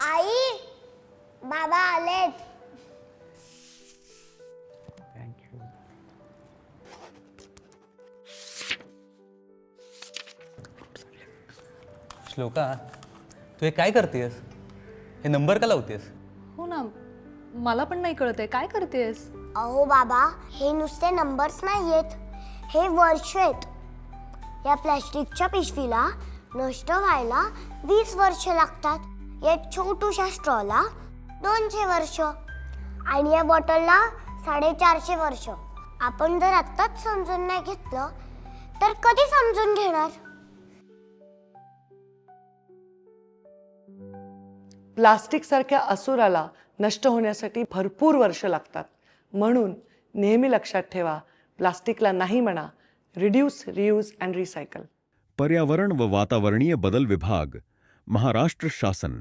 आई बाबा आलेत. थँक्यू श्लोका तू हे काय करतेस हे नंबर का लावतेस हो ना मला पण नाही कळत आहे काय करतेस अहो बाबा हे नुसते नंबर्स नाही आहेत हे वर्ष आहेत. या प्लॅस्टिकच्या पिशवीला नष्ट व्हायला वीस वर्ष लागतात. या छोटूशा स्ट्रॉला दोनशे वर्ष आणि या बॉटलला साडेचारशे वर्ष. आपण जर आत्ताच समजून नाही घेतलं तर कधी समजून घेणार? प्लास्टिक सारख्या असुराला नष्ट होण्यासाठी भरपूर वर्ष लागतात. म्हणून नेहमी लक्षात ठेवा प्लास्टिकला नाही म्हणा रिड्यूस रियूज अँड रिसायकल पर्यावरण व वातावरणीय बदल विभाग महाराष्ट्र शासन.